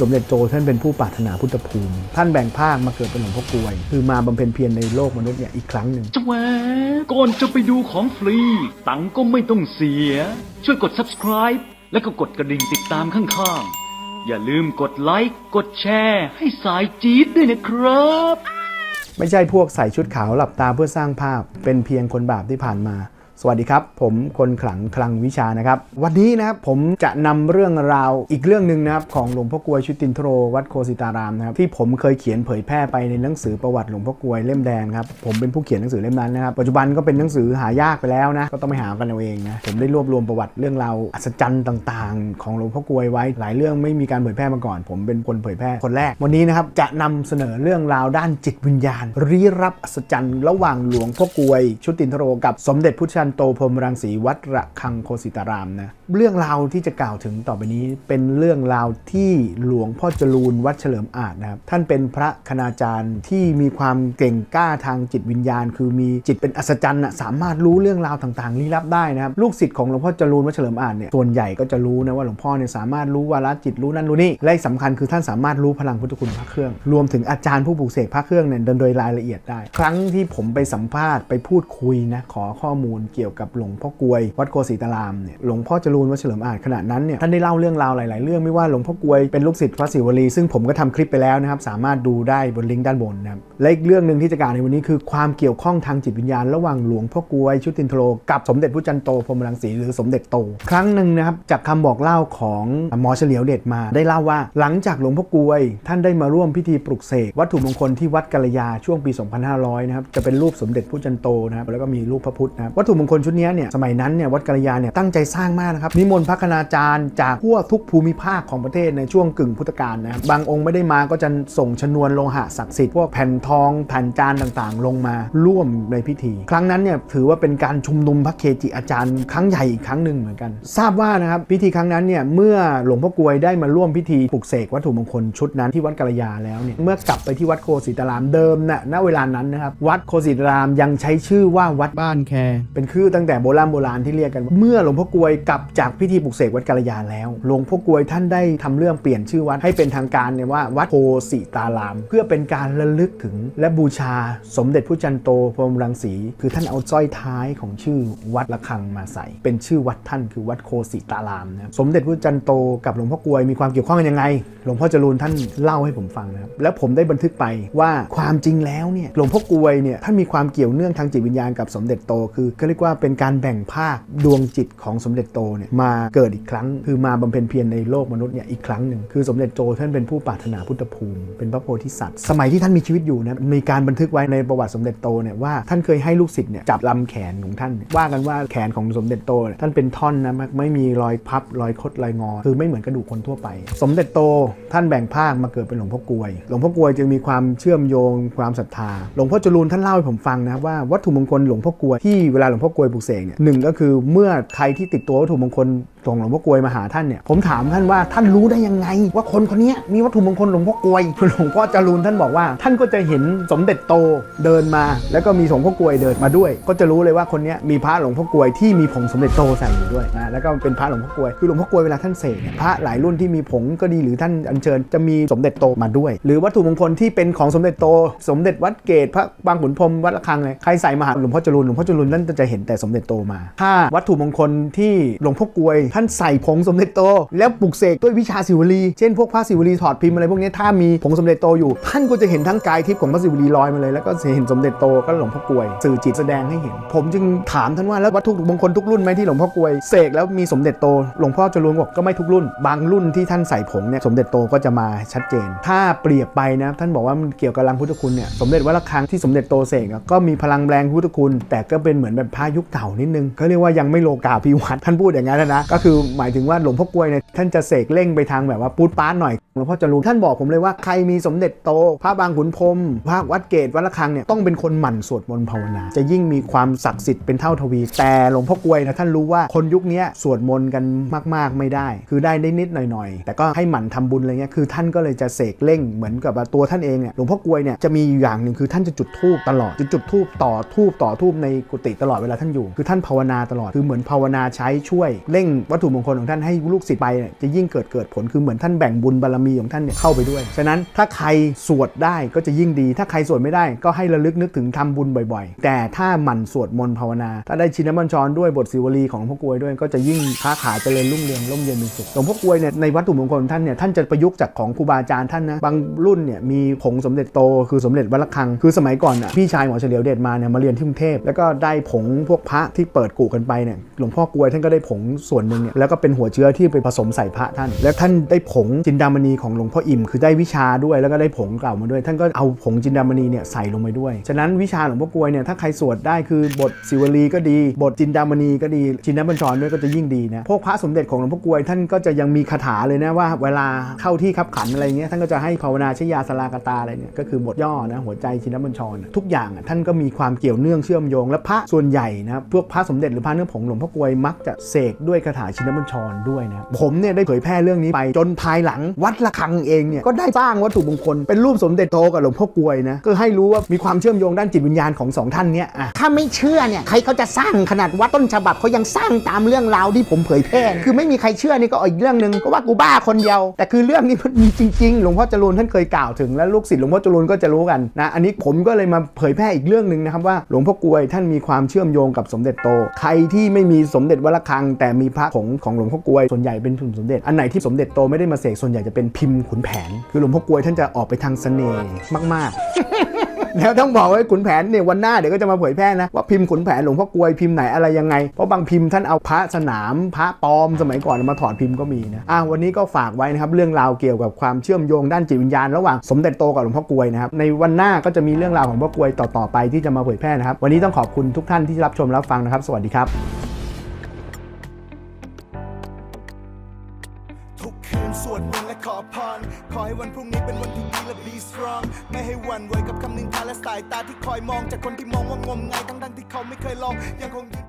สมเด็จโตท่านเป็นผู้ปรารถนาพุทธภูมิ ท่านแบ่งภาคมาเกิดเป็นหลวงพ่อกลวย คือมาบำเพ็ญเพียรในโลกมนุษย์เนี่ยอีกครั้งหนึ่งจะแหวก่อนจะไปดูของฟรี ตังค์ก็ไม่ต้องเสีย ช่วยกด subscribe แล้วก็กดกระดิ่งติดตามข้างๆ อย่าลืมกดไลค์กดแชร์ให้สายจี๊ดด้วยนะครับ ไม่ใช่พวกใส่ชุดขาวหลับตาเพื่อสร้างภาพเป็นเพียงคนบาปที่ผ่านมา สวัสดีครับ ผมคนขลังคลังวิชานะครับ วันนี้นะครับผมจะนำเรื่องราวอีกเรื่องหนึ่งนะครับของหลวงพ่อกลวยชุตินทโรวัดโคสิตารามนะครับที่ผมเคยเขียนเผยแพร่ไปในหนังสือประวัติหลวงพ่อกลวยเล่มแดงครับผมเป็นผู้เขียนหนังสือเล่มนั้นนะครับปัจจุบันก็เป็นหนังสือหายากไปแล้วนะก็ต้องไปหากันเอาเองนะผมได้รวบรวมประวัติเรื่องราวอัศจรรย์ต่างๆ ของหลวงพ่อกลวยไว้ หลายเรื่องไม่มีการเผยแพร่มาก่อน ผมเป็นคนเผยแพร่คนแรก วันนี้นะครับจะนำเสนอเรื่องราวด้านจิตวิญญาณรีรับอัศจรรย์ ระหว่างหลวงพ่อกลวยชุตินทโรกับสมเด็จพุทธันโตพรมรังสีวัดระฆังโคสิตารามนะเรื่องราวที่จะกล่าวถึงต่อไปนี้ เป็นเรื่องราวที่หลวงพ่อจรูนวัดเฉลิมอาจนะครับท่านเป็นพระคณาจารย์ที่มีความเก่งกล้าทางจิตวิญญาณ คือมีจิตเป็นอัศจรรย์สามารถรู้เรื่องราวต่างๆลี้ลับได้นะครับลูกศิษย์ของหลวงพ่อจรูนวัดเฉลิมอาจเนี่ยส่วนใหญ่ก็จะรู้นะว่าหลวงพ่อเนี่ยสามารถรู้วาระจิตรู้นั่นรู้นี่และที่สำคัญคือท่านสามารถรู้พลังพุทธคุณพระเครื่อง รวมถึงอาจารย์ผู้ปลูกเสกพระเครื่องเนี่ยโดยรายละเอียดได้ ครั้งที่ผมไปสัมภาษณ์ไปพูดคุยนะขอข้อมูลเกี่ยวกับหลวงพ่อกลวยวัดโกศิตารามเนี่ยหลวงพ่อจรูนวัดเฉลิมอาจขณะนั้นเนี่ยท่านได้เล่าเรื่องราวหลาย ๆ เรื่องไม่ว่าหลวงพ่อกลวยเป็นลูกศิษย์พระศิวลี ซึ่งผมก็ทำคลิปไปแล้วนะครับสามารถดูได้บนลิงก์ด้านบนนะครับและอีกเรื่องหนึ่งที่จะกล่าวในวันนี้คือความเกี่ยวข้องทางจิตวิญญาณระหว่างหลวงพ่อกลวยชุตินทโรกับสมเด็จพระจันโตพรมรังสีหรือสมเด็จโต ครั้งหนึ่งนะครับจากคำบอกเล่าของหมอเฉลียวเดชมา ได้เล่าว่าหลังจากหลวงพ่อกลวย ท่านได้มาร่วมพิธีปลุกเสกวัตถุมงคลที่วัดกัลยาช่วงปี 2500 นะครับจะเป็นรูปสมเด็จพระจันโตนะครับแล้วก็มีรูปพระพุทธนะครับวัตถุมงคลชุดนี้เนี่ยสมัยนั้นเนี่ยวัดกัลยาเนี่ยตั้งใจสร้างมากนะครับนิมนต์พระคณาจารย์จากทั่วทุกภูมิภาคของประเทศในช่วงกึ่งพุทธกาลนะครับบางองค์ไม่ได้มาก็จะส่งชนวนโลหะศักดิ์สิทธิ์พวกแผ่นทองแผ่นจานต่างๆ ลงมาร่วมในพิธี ครั้งนั้นเนี่ยถือว่าเป็นการชุมนุมพระเกจิอาจารย์ครั้งใหญ่อีกครั้งหนึ่งเหมือนกัน ทราบว่านะครับพิธีครั้งนั้นเนี่ยเมื่อหลวงพ่อกลวยได้มาร่วมพิธีปลุกเสกวัตถุมงคลชุดนั้นที่วัดกัลยาแล้วเนี่ยเมื่อกลับไปที่วัดโคสิตารามเดิมน่ะณเวลานั้นนะครับวัดโคสิตารามยังใช้ชื่อว่าวัดบ้านแคเป็นชื่อตั้งแต่โบราณโบราณที่เรียกกัน เมื่อหลวงพ่อกลวยกลับจากพิธีปลุกเสกวัดกัลยาแล้ว หลวงพ่อกลวยท่านได้ทำเรื่องเปลี่ยนชื่อวัดให้เป็นทางการเนี่ยว่าวัดโคสิตาราม เพื่อเป็นการระลึกถึงและบูชาสมเด็จพระจันโตพรมรังสี คือท่านเอาสร้อยท้ายของชื่อวัดระฆังมาใส่ เป็นชื่อวัดท่านคือวัดโคสิตารามนะสมเด็จพระจันโตกับหลวงพ่อกลวยมีความเกี่ยวข้องกันยังไง หลวงพ่อจรูนท่านเล่าให้ผมฟังนะครับแล้วผมได้บันทึกไปว่าความจริงแล้วเนี่ยหลวงพ่อกลวยเนี่ยท่านมีความเกี่ยวเนื่องทางจิตวิญญาณกับสมเด็จโตคือก็เรียกว่าเป็นการแบ่งภาคดวงจิตของสมเด็จโตเนี่ยมาเกิดอีกครั้ง คือมาบำเพ็ญเพียรในโลกมนุษย์เนี่ยอีกครั้งหนึ่งคือสมเด็จโตท่านเป็นผู้ปรารถนาพุทธภูมิ เป็นพระโพธิสัตว์ สมัยที่ท่านมีชีวิตอยู่นะมีการบันทึกไว้ในประวัติสมเด็จโตเนี่ยว่าท่านเคยให้ลูกศิษย์เนี่ยจับลำแขนของท่าน ว่ากันว่าแขนของสมเด็จโตเนี่ยท่านเป็นท่อนนะไม่ไม่มีรอยพับรอยคดรอยงอ คือไม่เหมือนกระดูกคนทั่วไป สมเด็จโตท่านแบ่งภาคมาเกิดเป็นหลวงพ่อกลวย หลวงพ่อกลวยจึงมีความเชื่อมโยงความศรัทธา หลวงพ่อจรูนท่านเล่าให้ผมฟังนะว่าวัตถุมงคลหลวงพ่อกลวยที่เวลาหลวงพ่อกวยปลุกเสกเนี่ยหนึ่งก็คือเมื่อใครที่ติดตัววัตถุมงคลส่งหลวงพ่อกวยมาหาท่านเนี่ยผมถามท่านว่าท่านรู้ได้ยังไง ว่าคนคนนี้มีวัตถุมงคลหลวงพ่อกวยหลวงพ่อจรูนท่านบอกว่า ท่านก็จะเห็นสมเด็จโตเดินมา แล้วก็มีหลวงพ่อกวยเดินมาด้วย ก็จะรู้เลยว่าคนนี้มีพระหลวงพ่อกวยที่มีผงสมเด็จโตใส่อยู่ด้วยนะแล้วก็เป็นพระหลวงพ่อกวยคือหลวงพ่อกวยเวลาท่านเสกเนี่ยพระหลายรุ่นที่มีผงก็ดีหรือท่านอัญเชิญจะมีสมเด็จโตมาด้วย หรือวัตถุมงคลที่เป็นของสมเด็จโต สมเด็จวัดเกตพระบางขุนพรหมวัดระฆังเลยใครใส่มาหาหลวงพ่อจรูนหลวงพ่อจรูนนั่นจะเห็นแต่สมเด็จโตมา ถ้าวัตถุมงคลที่หลวงพ่อกลวย ท่านใส่ผงสมเด็จโต แล้วปลุกเสกด้วยวิชาศิวลี เช่นพวกพระศิวลีถอดพิมพ์อะไรพวกนี้ถ้ามีผงสมเด็จโตอยู่ ท่านก็จะเห็นทั้งกายทิพย์ของพระศิวลีลอยมาเลย แล้วก็เห็นสมเด็จโตก็หลวงพ่อกลวย สื่อจิตแสดงให้เห็น ผมจึงถามท่านว่าแล้ววัตถุมงคลทุกรุ่นไหมที่หลวงพ่อกลวยเสกแล้วมีสมเด็จโต หลวงพ่อจะรูนบอกก็ไม่ทุกรุ่น บางรุ่นที่ท่านใส่ผงเนี่ยสมเด็จโตก็จะมาชัดเจน ถ้าเปรียบไปนะท่านบอกว่ามันเกี่ยวกับลังพุทธคุณเนี่ยสมเด็จวัดระฆังที่สมเด็จโตเสกก็มีพลังแรงพุทธคุณ แต่ก็เป็นเหมือนแบบพายุคเก่านิดนึงเขาเรียกว่ายังไม่โลกาภิวัตน์ท่านพูดอย่างนั้นนะ ก็คือหมายถึงว่าหลวงพ่อกลวยเนี่ยท่านจะเสกเร่งไปทางแบบว่าปูดป้านหน่อยหลวงพ่อจรูนท่านบอกผมเลยว่าใครมีสมเด็จโต พระบางขุนพรมพระวัดเกตวัดระฆังเนี่ยต้องเป็นคนหมั่นสวดมนต์ภาวนา จะยิ่งมีความศักดิ์สิทธิ์เป็นเท่าทวี แต่หลวงพ่อกลวยนะท่านรู้ว่าคนยุคนี้สวดมนต์กันมาก ๆไม่ได้ คือได้ได้นิดหน่อยๆ แต่ก็ให้หมั่นทำบุญอะไรเงี้ยคือท่านก็เลยจะเสกเร่งเหมือนกับตัวท่านเองเนี่ยหลวงพ่อกลวยเนี่ยจะมีอยู่อย่างหนึ่งคือท่านจะจุดธูปตลอดจะจุดธูปต่อธูปต่อธูปในกุฏิตลอดเวลาท่านอยู่ คือท่านภาวนาตลอดคือเหมือนภาวนาใช้ช่วยเร่งวัตถุมงคลของท่านให้ลูกศิษย์ไปเนี่ยจะยิ่งเกิดเกิดผลคือเหมือนท่านแบ่งบุญบารมีของท่านเนี่ยเข้าไปด้วย ฉะนั้นถ้าใครสวดได้ก็จะยิ่งดี ถ้าใครสวดไม่ได้ก็ให้ระลึกนึกถึงทำบุญบ่อยๆ แต่ถ้าหมั่นสวดมนต์ภาวนา ถ้าได้ชินบัญชรด้วยบทศิวลีของพ่อกวยด้วย ก็จะยิ่งค้าขายเจริญรุ่งเรืองร่มเย็นเป็นสุขหลวงพ่อกวยเนี่ยในวัตถุมงคลของท่านเนี่ยท่านจะประยุกต์จากของครูบาอาจารย์ท่านนะบางรุ่นเนี่ยมีผงสมเด็จโตคือสมเด็จวัดระฆัง คือสมัยก่อนน่ะพี่ชายหมอเฉลียวเดชมาเนี่ยมาเรียนที่กรุงเทพแล้วก็ได้ผงพวกพระที่เปิดกุกันไปเนี่ยหลวงพ่อกลวยท่านก็ได้ผงส่วนหนึ่งเนี่ยแล้วก็เป็นหัวเชื้อที่ไปผสมใส่พระท่าน แล้วท่านได้ผงจินดามณีของหลวงพ่ออิ่มคือได้วิชาด้วยแล้วก็ได้ผงเก่ามาด้วย ท่านก็เอาผงจินดามณีเนี่ยใส่ลงไปด้วย ฉะนั้นวิชาหลวงพ่อกลวยเนี่ยถ้าใครสวดได้คือบทศิวลีก็ดี บทจินดามณีก็ดีจินดาบัญชรด้วยก็จะยิ่งดีนะพวกพระสมเด็จของหลวงพ่อกลวยท่านก็จะยังมีคาถาเลยนะว่า เวลาเข้าที่ขับขันอะไรเงี้ยท่านก็จะให้ภาวนาชยาสลากตาอะไรเนี่ยก็คือบทย่อนะหัวใจชินบัญชรทุกอย่างท่านก็มีความเกี่ยวเนื่องเชื่อมโยงและพระส่วนใหญ่นะครับพวกพระสมเด็จหรือพระเนื้อผงหลวงพ่อกวยมักจะเสกด้วยคาถาชินบัญชรด้วยนะผมเนี่ยได้เผยแพร่เรื่องนี้ไปจนภายหลังวัดระฆังเองเนี่ยก็ได้สร้างวัตถุมงคลเป็นรูปสมเด็จโตกับหลวงพ่อกวยนะก็ให้รู้ว่ามีความเชื่อมโยงด้านจิตวิญญาณของสองท่านเนี่ยอะถ้าไม่เชื่อเนี่ยใครเขาจะสร้างขนาดวัดต้นฉบับเขายังสร้างตามเรื่องราวที่ผมเผยแพร่คือไม่มีใครเชื่อนี่ก็อีกเรื่องหนึ่งก็ว่ากูบ้าคนเดียวแต่คือเรื่องนี้มันมีจริงๆหลวงพ่อจรูนท่านเคยกล่าวถึงและลูกศิษย์หลวงพ่อจรูนก็จะรู้กันนะอันนี้ผมก็เลยมาเผยแพร่อีกเรื่องหนึ่งนะครับว่าหลวงพ่อกวยท่านมีความเชื่อมโยงกับสมเด็จโต ใครที่ไม่มีสมเด็จวัลคัง แต่มีพระของของหลวงพ่อกลวยส่วนใหญ่เป็นผุนสมเด็จ อันไหนที่สมเด็จโตไม่ได้มาเสกส่วนใหญ่จะเป็นพิมพ์ขุนแผน คือหลวงพ่อกลวยท่านจะออกไปทางเสน่ห์มาก ๆ แล้วต้องบอกว่าขุนแผนเนี่ยวันหน้าเดี๋ยวก็จะมาเผยแพร่นะว่าพิมพ์ขุนแผนหลวงพ่อกลวยพิมพ์ไหนอะไรยังไงเพราะบางพิมพ์ท่านเอาพระสนามพระปลอมสมัยก่อนมาถอดพิมพ์ก็มีนะอะวันนี้ก็ฝากไว้นะครับเรื่องราวเกี่ยวกับความเชื่อมโยงด้านจิตวิญญาณระหว่างสมเด็จโตกับหลวงพ่อกลวยนะครับในวันหน้าก็จะมีเรื่องราวของหลวงพ่อกลวยต่อๆไปที่จะมาเผยแพร่นะครับวันนี้ต้องขอบคุณทุกท่านที่รับชมรับฟังนะครับ สวัสดีครับ ทุกคืนสวดมนต์และขอพร ขอให้วันพรุ่งนี้เป็นวันที่ดีและ be strong ไม่ให้หวันไหวกับคำนินทาและสายตาที่คอยมองจากคนที่มองว่างมงายทั้งดังๆที่เขาไม่เคยลองยังคงยืน